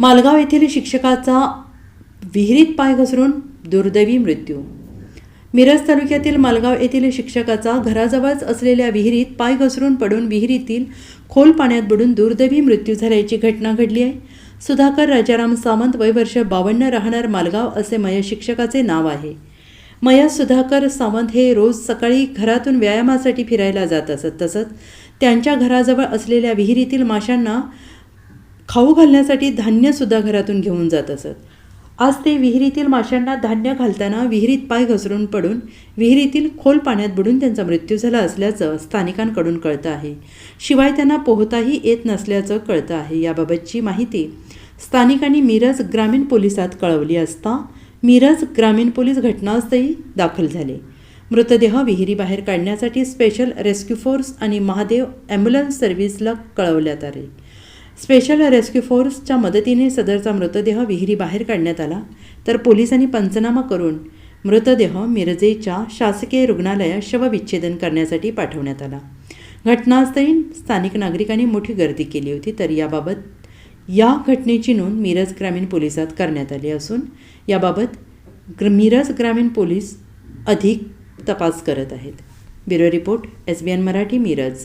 मालगाव येथील शिक्षकाचा विहिरीत पाय घसरून दुर्दैवी मृत्यू. मिरज तालुक्यातील मालगाव येथील शिक्षकाचा घराजवळच असलेल्या विहिरीत पाय घसरून पडून विहिरीतील खोल पाण्यात बुडून दुर्दैवी मृत्यू झाल्याची घटना घडली आहे. सुधाकर राजाराम सावंत वय वर्ष बावन्न राहणार मालगाव असे मय शिक्षकाचे नाव आहे. मया सुधाकर सावंत हे रोज सकाळी घरातून व्यायामासाठी फिरायला जात असत. तसंच त्यांच्या घराजवळ असलेल्या विहिरीतील माशांना खाऊ घालण्यासाठी धान्यसुद्धा घरातून घेऊन जात असत. आज ते विहिरीतील माशांना धान्य घालताना विहिरीत पाय घसरून पडून विहिरीतील खोल पाण्यात बुडून त्यांचा मृत्यू झाला असल्याचं स्थानिकांकडून कळतं आहे. शिवाय त्यांना पोहताही येत नसल्याचं कळतं आहे. याबाबतची माहिती स्थानिकांनी मिरज ग्रामीण पोलिसात कळवली असता मिरज ग्रामीण पोलीस घटनास्थळी दाखल झाले. मृतदेह विहिरीबाहेर काढण्यासाठी स्पेशल रेस्क्यू फोर्स आणि महादेव ॲम्ब्युलन्स सर्व्हिसला कळवण्यात आले. स्पेशल रेस्क्यू फोर्सच्या मदतीने सदरचा मृतदेह विहिरीबाहेर काढण्यात आला तर पोलिसांनी पंचनामा करून मृतदेह मिरजेच्या शासकीय रुग्णालयात शवविच्छेदन करण्यासाठी पाठवण्यात आला. घटनास्थळी स्थानिक नागरिकांनी मोठी गर्दी केली होती तर याबाबत या घटनेची नोंद मिरज ग्रामीण पोलिसात करण्यात आली असून याबाबत ग्र मिरज ग्रामीण पोलीस अधिक तपास करत आहेत. Bureau report S B N Marathi Miraj.